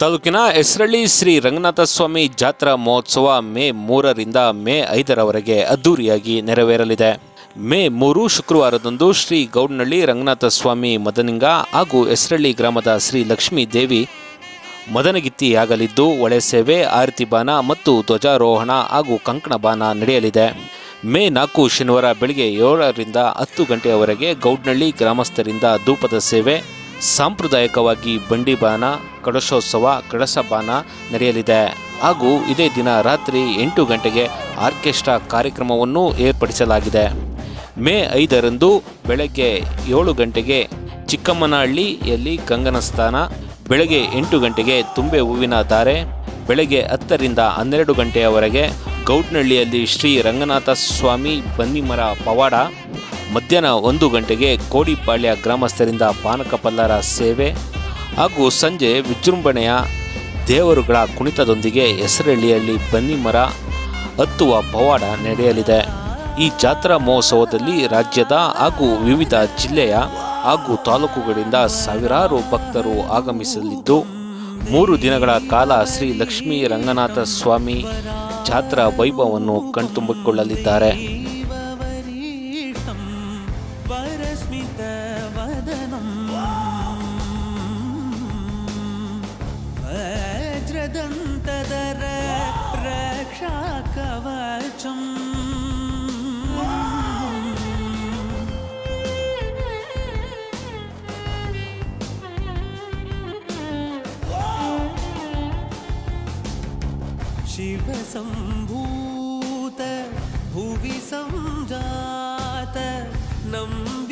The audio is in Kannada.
ತಾಲೂಕಿನ ಹೆಸರಳ್ಳಿ ಶ್ರೀ ರಂಗನಾಥ ಸ್ವಾಮಿ ಜಾತ್ರಾ ಮಹೋತ್ಸವ ಮೇ ಮೂರರಿಂದ ಮೇ ಐದರವರೆಗೆ ಅದ್ದೂರಿಯಾಗಿ ನೆರವೇರಲಿದೆ. ಮೇ ಮೂರು ಶುಕ್ರವಾರದಂದು ಶ್ರೀ ಗೌಡ್ನಳ್ಳಿ ರಂಗನಾಥ ಸ್ವಾಮಿ ಮದನಿಂಗ ಹಾಗೂ ಹೆಸರಳ್ಳಿ ಗ್ರಾಮದ ಶ್ರೀ ಲಕ್ಷ್ಮೀ ದೇವಿ ಮದನಗಿತ್ತಿಯಾಗಲಿದ್ದು ಒಳೆ ಸೇವೆ, ಆರತಿ ಬಾನ ಮತ್ತು ಧ್ವಜಾರೋಹಣ ಹಾಗೂ ಕಂಕಣ ಬಾನ ನಡೆಯಲಿದೆ. ಮೇ ನಾಲ್ಕು ಶನಿವಾರ ಬೆಳಗ್ಗೆ ಏಳರಿಂದ ಹತ್ತು ಗಂಟೆಯವರೆಗೆ ಗೌಡ್ನಳ್ಳಿ ಗ್ರಾಮಸ್ಥರಿಂದ ಧೂಪದ ಸೇವೆ ಸಾಂಪ್ರದಾಯಿಕವಾಗಿ ಬಂಡಿಬಾನ ಕಳಶೋತ್ಸವ ಕಳಸಬಾನ ನಡೆಯಲಿದೆ ಹಾಗೂ ಇದೇ ದಿನ ರಾತ್ರಿ ಎಂಟು ಗಂಟೆಗೆ ಆರ್ಕೆಸ್ಟ್ರಾ ಕಾರ್ಯಕ್ರಮವನ್ನು ಏರ್ಪಡಿಸಲಾಗಿದೆ. ಮೇ ಐದರಂದು ಬೆಳಗ್ಗೆ ಏಳು ಗಂಟೆಗೆ ಚಿಕ್ಕಮ್ಮನಹಳ್ಳಿಯಲ್ಲಿ ಗಂಗನ ಸ್ಥಾನ ಬೆಳಗ್ಗೆ ಎಂಟು ಗಂಟೆಗೆ ತುಂಬೆ ಹೂವಿನ ಧಾರೆ ಬೆಳಗ್ಗೆ ಹತ್ತರಿಂದ ಹನ್ನೆರಡು ಗಂಟೆಯವರೆಗೆ ಗೌಡ್ನಹಳ್ಳಿಯಲ್ಲಿ ಶ್ರೀ ರಂಗನಾಥ ಸ್ವಾಮಿ ಬನ್ನಿಮರ ಪವಾಡ ಮಧ್ಯಾಹ್ನ ಒಂದು ಗಂಟೆಗೆ ಕೋಡಿಪಾಳ್ಯ ಗ್ರಾಮಸ್ಥರಿಂದ ಪಾನಕ ಪಲ್ಲರ ಸೇವೆ ಹಾಗೂ ಸಂಜೆ ವಿಜೃಂಭಣೆಯ ದೇವರುಗಳ ಕುಣಿತದೊಂದಿಗೆ ಹೆಸರಳ್ಳಿಯಲ್ಲಿ ಬನ್ನಿ ಮರ ಹತ್ತುವ ಪವಾಡ ನಡೆಯಲಿದೆ. ಈ ಜಾತ್ರಾ ಮಹೋತ್ಸವದಲ್ಲಿ ರಾಜ್ಯದ ಹಾಗೂ ವಿವಿಧ ಜಿಲ್ಲೆಯ ಹಾಗೂ ತಾಲೂಕುಗಳಿಂದ ಸಾವಿರಾರು ಭಕ್ತರು ಆಗಮಿಸಲಿದ್ದು, ಮೂರು ದಿನಗಳ ಕಾಲ ಶ್ರೀ ಲಕ್ಷ್ಮೀ ರಂಗನಾಥ ಸ್ವಾಮಿ ಜಾತ್ರಾ ವೈಭವವನ್ನು ಕಣ್ತುಂಬಿಕೊಳ್ಳಲಿದ್ದಾರೆ. वरस्मितवदनम् वज्रदन्तदर रक्षाकवचम् शिवसम्भूत भुवि सञ्जात nắm